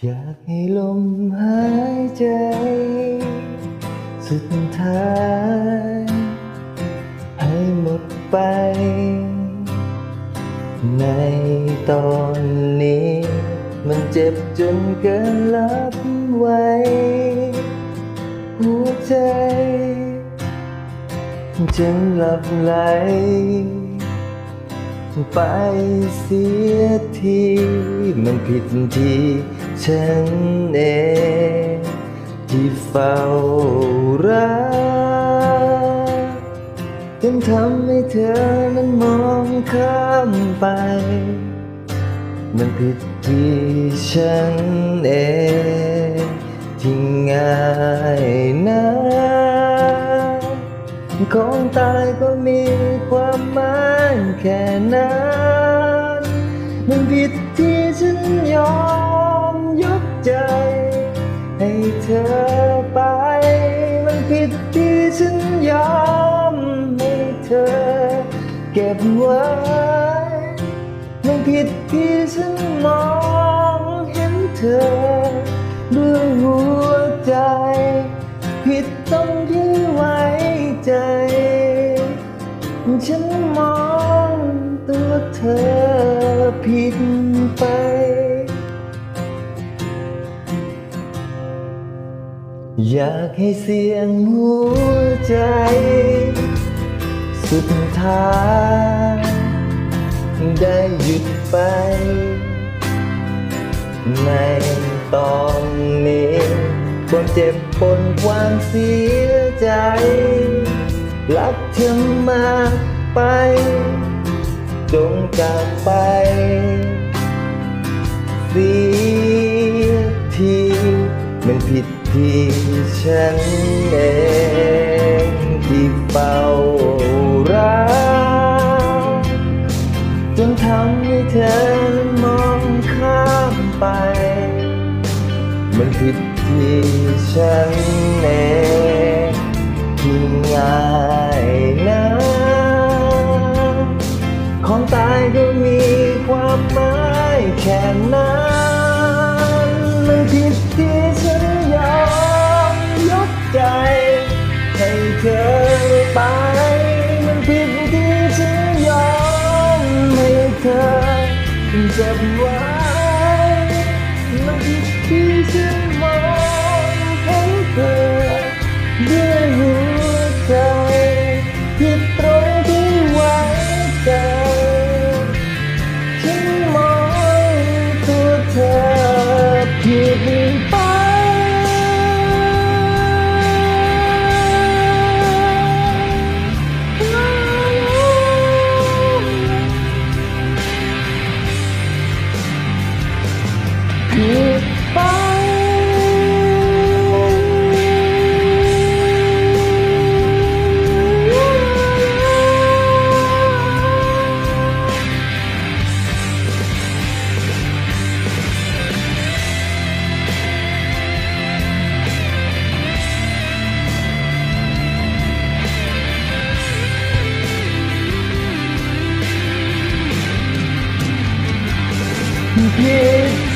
อยากให้ลมหายใจ สุดท้าย ให้หมดไป ในตอนนี้ มันเจ็บจนเกินรับไว้ หัวใจ จึงหลับไหล ไปเสียทีมันผิดที่ฉันเองที่เฝ้ารักจนทำให้เธอนั้นมองข้ามไป มันผิดที่ฉันเองที่ง่ายนะ ของตายก็มีความหมายแค่นั้นมันผิดที่ฉันยอมยกใจ ให้เธอไป มันผิดที่ฉันยอมให้เธอ เก็บไว้ มันผิดที่ฉันมองเห็นเธอด้วยหัว ฉันมองตัวเธอผิดไปอยากให้เสียงหัวใจ สุดท้ายได้หยุดไป ในตอนนี้ความเจ็บปนความเสียใจ รักเธอมากไป จงจากไป เสียทีมันผิดที่ฉันเองที่เฝ้ารักจนทำให้เธอมองข้ามไป มันผิดที่ฉันเองที่ง่ายน ผิด